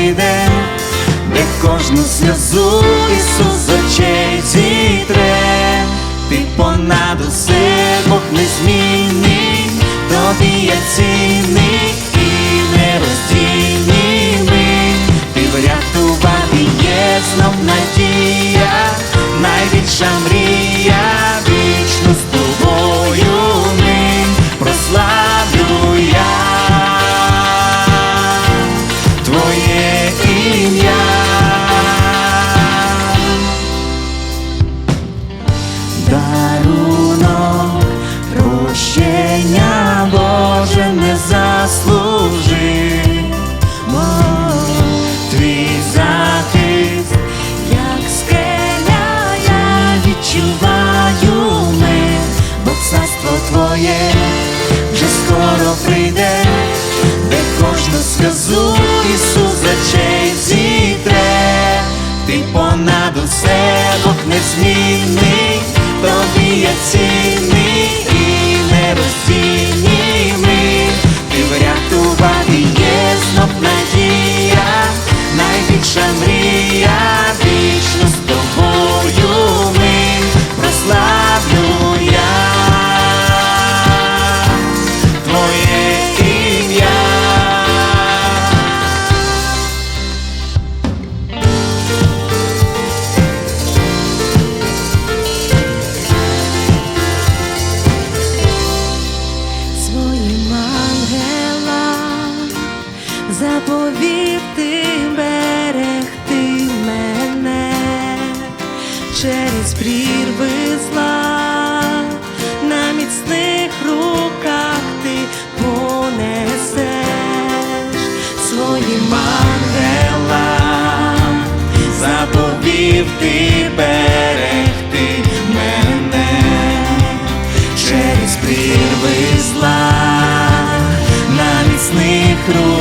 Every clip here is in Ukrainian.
прийде, де кожну сльозу Ісус з очей зітре, ти понад усе Бог незмінний, тобі я цінний і нероздільний. Ти врятував і є знов надія, найбільша мрія, сльозу Ісус з очей зітре, ти понад усе Бог незмінний, тобі я цінний і нероздільний. Ти врятував і є знов надія, найбільша мрія, вічно через прірви зла, на міцних руках ти понесеш. Своїм ангелам заповів ти берегти мене. Через прірви зла, на міцних руках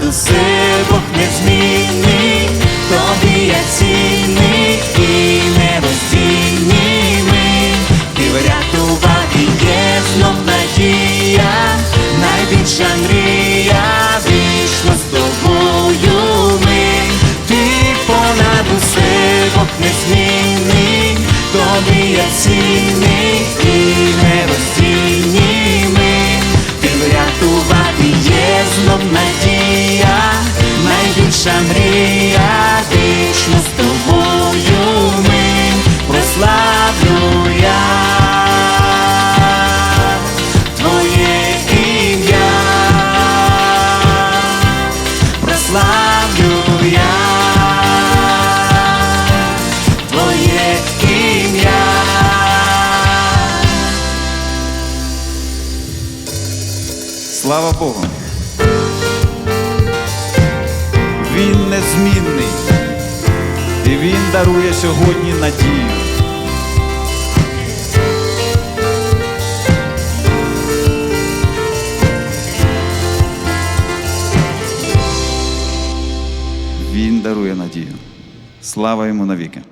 усе Бог незмінний, тобі я цінний і нероздільний найбільша мрія, вічно з тобою ми прославлю я Твоє ім'я, прославлю я Твоє ім'я. Слава Богу. Він незмінний. І Він дарує сьогодні надію. Він дарує надію. Слава йому навіки.